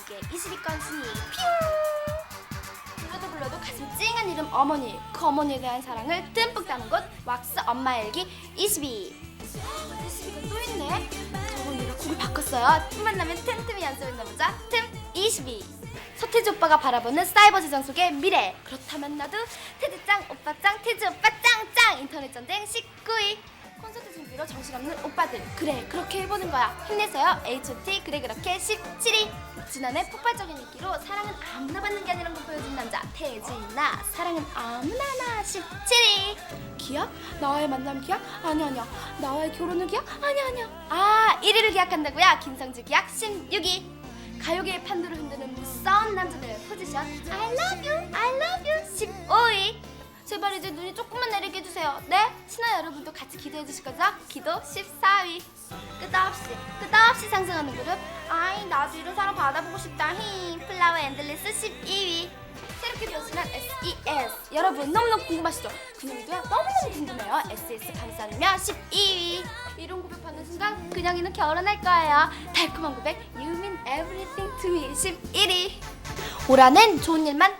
왁스의 20위권 순위 퓨 불러도 불러도 가슴 찡한 이름 어머니. 그 어머니에 대한 사랑을 듬뿍 담은 곳 왁스 엄마 일기 20위 20위가 또 있네. 저번 내가 곡을 바꿨어요. 틈 만 나면 틈틈이 연습했나 보자. 틈 22. 서태지 오빠가 바라보는 사이버 세상 속의 미래. 그렇다면 나도 테드짱 오빠짱 태지 오빠 짱 짱. 인터넷 전쟁 19위 콘서트 준비로 정신없는 오빠들. 그래 그렇게 해보는 거야. 힘내세요. H.O.T 그래 그렇게 17위 지난해 폭발적인 인기로 사랑은 아무나 받는 게 아니란 걸 보여준 남자 태진아. 사랑은 아무나나 17위 기약? 나와의 만남 기약? 아니 아니야. 나와의 결혼을 기약? 아니 아니야. 아 1위를 기약한다고요? 김성주 기약 16위. 가요계의 판도를 흔드는 무서운 남자들 포지션. I love you, I love you. 15위. 제발 이제 눈이 조금만 내리게 해주세요. 네? 친한 여러분도 같이 기도해 주실 거죠? 기도 14위. 끝없이 끝없이 상승하는 그룹. 아이 나도 이런 사랑 받아보고 싶다 히 플라워 앤들리스 12위. 새롭게 변신한 SES 여러분 너무너무 궁금하시죠? 그냥이도요 너무너무 궁금해요. SES 감싸느며 12위. 이런 고백 받는 순간 그냥이는 결혼할 거예요. 달콤한 고백 You mean everything to me 11위. 올한해는 좋은 일만